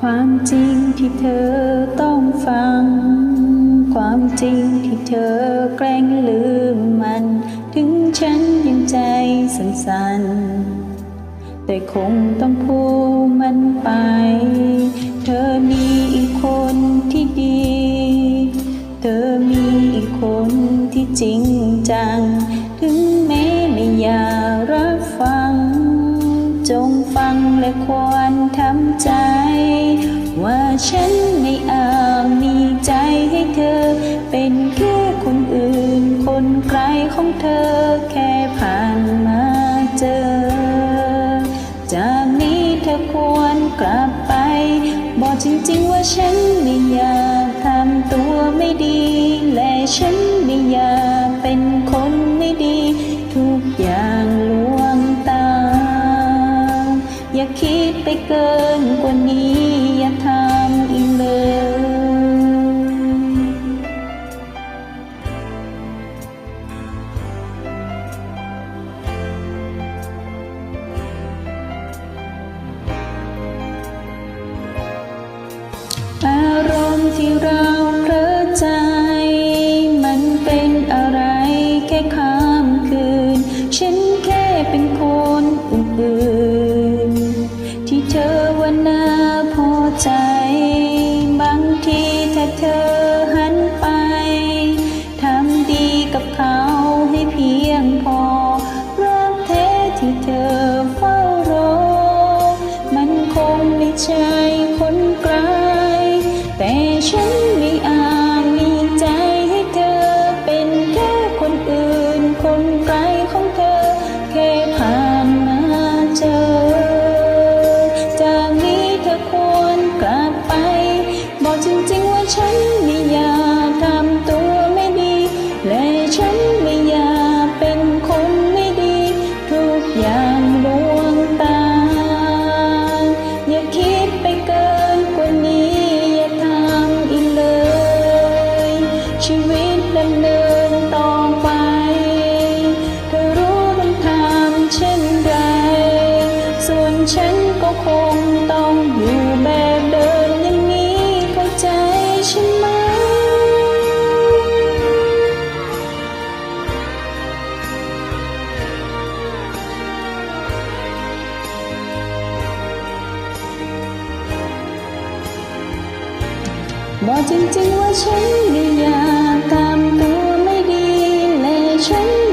ความจริงที่เธอต้องฟัง ความจริงที่เธอแกล้งลืมมัน ถึงฉันยังใจสั่นๆ แต่คงต้องพูดมันไป เธอมีอีกคนที่ดี เธอมีอีกคนที่จริงจัง ถึงแม้ไม่อยากรับฟัง จงฟังและควรทำใจ ว่าฉันไม่อาจมีใจให้เธอ เป็นแค่คนอื่น คนไกลของเธอ แค่ผ่านมาเจอ จากนี้เธอควรกลับไป บอกจริงๆว่าฉัน อารมณ์ที่เราเพลอใจ มันเป็นอะไรแค่ข้ามคืน ฉันแค่เป็นคนอื่นๆที่เธอว่าน่าพอใจ บางทีถ้าเธอหันไปทำดีกับเขาให้เพียงพอรักแท้ที่เธอเฝ้ารอ มันคงไม่ใช่ ก็คงต้องอยู่แบบเดิมอย่างนี้เข้าใจใช่ไหม บอกจริงๆว่าฉันไม่อยากทำตัวไม่ดีเลยฉัน